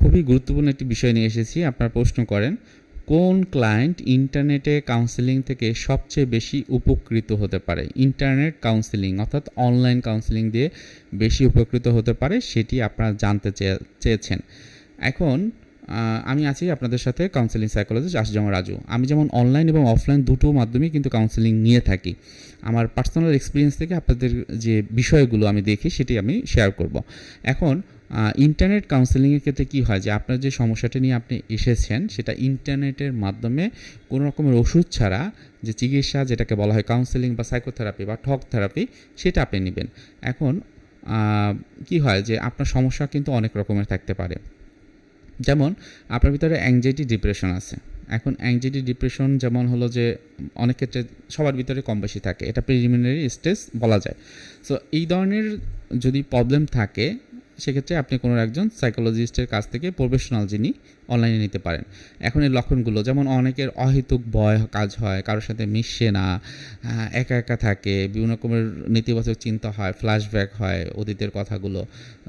খুবই গুরুত্বপূর্ণ একটি বিষয় নিয়ে এসেছি, আপনারা প্রশ্ন করেন, কোন ক্লায়েন্ট ইন্টারনেটে কাউন্সেলিং থেকে সবচেয়ে বেশি উপকৃত হতে পারে? ইন্টারনেট কাউন্সেলিং অর্থাৎ অনলাইন কাউন্সেলিং দিয়ে বেশি উপকৃত হতে পারে, সেটি আপনারা জানতে চেয়ে- চেয়েছেন। এখন আমি আছি আপনাদের সাথে কাউন্সেলিং সাইকোলজিস্ট আশিজামা রাজু। আমি যেমন অনলাইন এবং অফলাইন দুটো মাধ্যমেই কিন্তু কাউন্সেলিং নিয়ে থাকি। আমার পার্সোনাল এক্সপিরিয়েন্স থেকে আপনাদের যে বিষয়গুলো আমি দেখি, সেটি আমি শেয়ার করব। এখন ইন্টারনেট কাউন্সেলিংয়ের ক্ষেত্রে কী হয় যে আপনার যে সমস্যাটা নিয়ে আপনি এসেছেন, সেটা ইন্টারনেটের মাধ্যমে কোনো রকমের ওষুধ ছাড়া যে চিকিৎসা যেটাকে বলা হয় কাউন্সেলিং বা সাইকোথেরাপি বা ঠক থেরাপি সেটা আপনি নেবেন। এখন কি হয় যে আপনার সমস্যা কিন্তু অনেক রকমের থাকতে পারে। যেমন, আপনার ভিতরে অ্যাংজাইটি ডিপ্রেশন আছে। এখন অ্যাংজাইটি ডিপ্রেশন যেমন হলো যে অনেক ক্ষেত্রে সবার ভিতরে কম বেশি থাকে। এটা প্রিলিমিনারি স্টেজ বলা যায়। সো এই ধরনের যদি প্রবলেম থাকে সেক্ষেত্রে আপনি কোনো একজন সাইকোলজিস্টের কাছ থেকে প্রফেশনাল যিনি অনলাইনে নিতে পারেন। এখন এই লক্ষণগুলো যেমন অনেকের অহেতুক ভয় কাজ হয়, কারোর সাথে মিশে না একা একা থাকে, বিভিন্ন রকমের নেতিবাচক চিন্তা হয় ফ্ল্যাশব্যাক হয় অতীতের কথাগুলো।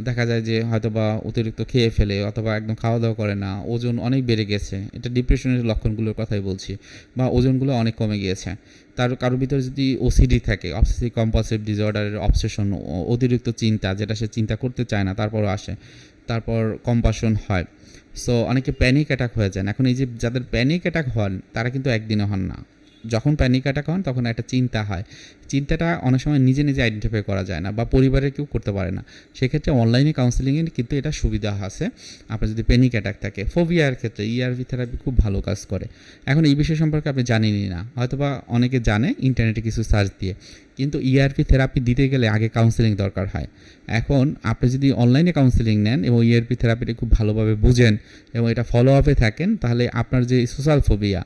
দেখা যায় যে হয়তো বা অতিরিক্ত খেয়ে ফেলে অথবা একদম খাওয়া দাওয়া করে না, ওজন অনেক বেড়ে গেছে। এটা ডিপ্রেশনের লক্ষণগুলোর কথাই বলছি, বা ওজনগুলো অনেক কমে গিয়েছে। তার কারোর ভিতরে যদি ওসিডি থাকে অবসেসিভ কম্পালসিভ ডিসঅর্ডারের অবসেশন অতিরিক্ত চিন্তা, যেটা সে চিন্তা করতে চায় না তারপর আসে, তারপর কম্পাশন হয়। সো অনেকে প্যানিক অ্যাটাক হয়ে যান। এখন এই যে যাদের প্যানিক অ্যাটাক হন, তারা কিন্তু একদিনে হন না। যখন প্যানিক অ্যাটাক হন, তখন একটা চিন্তা হয় চিন্তাটা অনেক সময় নিজে নিজে আইডেন্টিফাই করা যায় না বা পরিবারের কেউ করতে পারে না। সেক্ষেত্রে অনলাইনে কাউন্সেলিংয়ে কিন্তু এটা সুবিধা আছে। আপনার যদি প্যানিক অ্যাটাক থাকে ফোবিয়ার ক্ষেত্রে ইআরভি থেরাপি খুব ভালো কাজ করে। এখন এই বিষয় সম্পর্কে আপনি জানেনই না। হয়তোবা অনেকে জানে ইন্টারনেটে কিছু সার্চ দিয়ে। কিন্তু ইআরপি থেরাপি দিতে গেলে আগে কাউন্সেলিং দরকার হয়। এখন আপনি যদি অনলাইনে কাউন্সেলিং নেন এবং ইআরপি থেরাপিটা খুব ভালোভাবে বুঝেন এবং এটা ফলো আপে থাকেন, তাহলে আপনার যে সোশ্যাল ফোবিয়া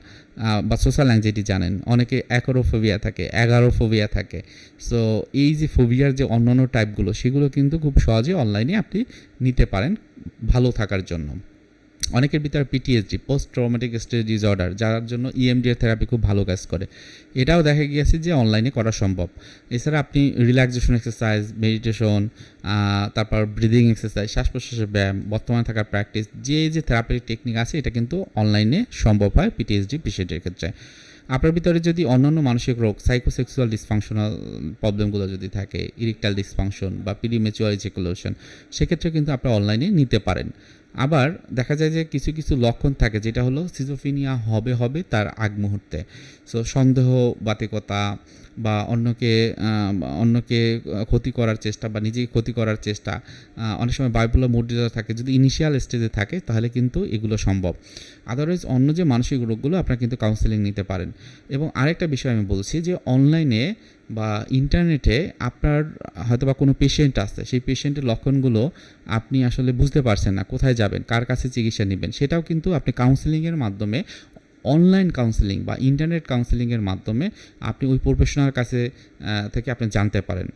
বা সোশ্যাল অ্যাংজাইটি জানেন, অনেকে একরোফোবিয়া থাকে, এগারোফোবিয়া থাকে। সো এই যে ফোবিয়ার যে অন্যান্য টাইপগুলো সেগুলো কিন্তু খুব সহজে অনলাইনে আপনি নিতে পারেন ভালো থাকার জন্য। অনেকের ভিতরে PTSD post traumatic stress disorder যার জন্য E ইএমডিএর থেরাপি খুব ভালো কাজ করে। এটাও দেখা গিয়েছে যে অনলাইনে করা সম্ভব। এছাড়া আপনি রিল্যাক্সেশন এক্সারসাইজ মেডিটেশন তারপর ব্রিদিং এক্সারসাইজ শ্বাস প্রশ্বাসের ব্যায়াম, বর্তমানে থাকা প্র্যাকটিস যে যে থেরাপির টেকনিক আছে, এটা কিন্তু অনলাইনে সম্ভব হয় পিটিএসডি পেশেন্টের ক্ষেত্রে। আপনার ভিতরে যদি অন্যান্য মানসিক রোগ সাইকোসেক্সুয়াল ডিসফাংশনাল প্রবলেমগুলো যদি থাকে ইরিকটাল ডিসফাংশন বা প্রিমেচুয়ার জেকুলেশন সেক্ষেত্রে কিন্তু আপনারা অনলাইনে নিতে পারেন। আবার দেখা যায় যে কিছু কিছু লক্ষণ থাকে, যেটা হলো সিজোফিনিয়া হবে হবে তার আগ মুহূর্তে। সো সন্দেহ, বাতিকতা বা অন্যকে অন্যকে ক্ষতি করার চেষ্টা বা নিজেকে ক্ষতি করার চেষ্টা অনেক সময় মুড ডিসঅর্ডার থাকে, যদি ইনিশিয়াল স্টেজে থাকে, তাহলে কিন্তু এগুলো সম্ভব। আদারওয়াইজ অন্য যে মানসিক রোগগুলো আপনারা কিন্তু কাউন্সেলিং নিতে পারেন। এবং আরেকটা বিষয় আমি বলছি যে অনলাইনে বা ইন্টারনেটে আপনার হয়তো বা কোনো পেশেন্ট আছে, সেই পেশেন্টের লক্ষণগুলো আপনি আসলে বুঝতে পারছেন না, কোথায় যাবেন, কার কাছে চিকিৎসা নেবেন, সেটাও কিন্তু আপনি কাউন্সেলিংয়ের মাধ্যমে অনলাইন কাউন্সেলিং বা ইন্টারনেট কাউন্সেলিংয়ের মাধ্যমে আপনি ওই প্রফেশনাল কাছে থেকে আপনি জানতে পারেন।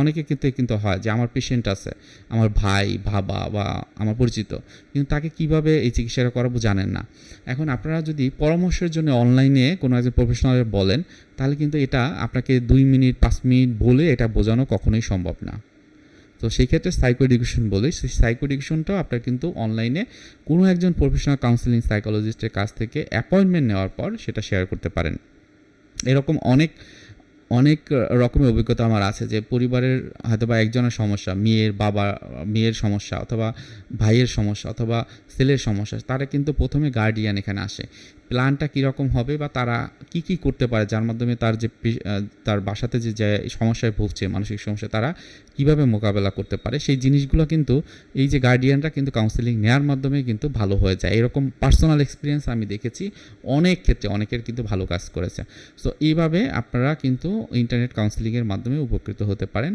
অনেকে কিন্তু কিন্তু হয় যে আমার পেশেন্ট আছে, আমার ভাই, বাবা বা আমার পরিচিত, কিন্তু তাকে কীভাবে এই চিকিৎসাটা করাবো জানেন না। এখন আপনারা যদি পরামর্শের জন্য অনলাইনে কোনো একজন প্রফেশনাল বলেন, তাহলে কিন্তু এটা আপনাকে দুই মিনিট, পাঁচ মিনিট বলে এটা বোঝানো কখনোই সম্ভব না। তো সেই ক্ষেত্রে সাইকো এডুকেশন বলি, সেই সাইকো এডুকেশনটাও আপনার কিন্তু অনলাইনে কোনো একজন প্রফেশনাল কাউন্সিলিং সাইকোলজিস্টের কাছ থেকে অ্যাপয়েন্টমেন্ট নেওয়ার পর সেটা শেয়ার করতে পারেন। এরকম অনেক অনেক রকমের অভিজ্ঞতা আমার আছে যে পরিবারের হয়তো বা একজনের সমস্যা, মেয়ের বাবা, মেয়ের সমস্যা অথবা ভাইয়ের সমস্যা অথবা ছেলের সমস্যা, তারা কিন্তু প্রথমে গার্ডিয়ান এখানে আসে। প্ল্যানটা কীরকম হবে বা তারা কি কি করতে পারে, যার মাধ্যমে তার যে তার বাসাতে যে সমস্যায় ভুগছে, মানসিক সমস্যা তারা কীভাবে মোকাবেলা করতে পারে, সেই জিনিসগুলো কিন্তু এই যে গার্ডিয়ানরা কিন্তু কাউন্সেলিং নেওয়ার মাধ্যমে কিন্তু ভালো হয়ে যায়। এরকম পার্সোনাল এক্সপিরিয়েন্স আমি দেখেছি অনেক ক্ষেত্রে, অনেকের কিন্তু ভালো কাজ করেছে। সো এইভাবে আপনারা কিন্তু ইন্টারনেট কাউন্সেলিংয়ের মাধ্যমে উপকৃত হতে পারেন।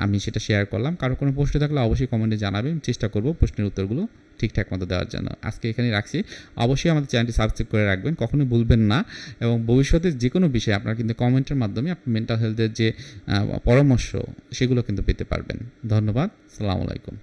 আমি সেটা শেয়ার করলাম। কারও কোনো প্রশ্ন থাকলে অবশ্যই কমেন্টে জানাবেন। চেষ্টা করব প্রশ্নের উত্তরগুলো ঠিকঠাক মতো দেওয়ার জন্য। আজকে এখানে রাখছি। অবশ্যই আমাদের চ্যানেলটি সাবস্ক্রাইব করে রাখবেন। কখনোই ভুলবেন না। এবং ভবিষ্যতে যে কোনো বিষয়ে আপনারা কিন্তু কমেন্টের মাধ্যমে আপনি মেন্টাল হেলথের যে পরামর্শ, সেগুলো কিন্তু পেতে পারবেন। ধন্যবাদ। সালাম আলাইকুম।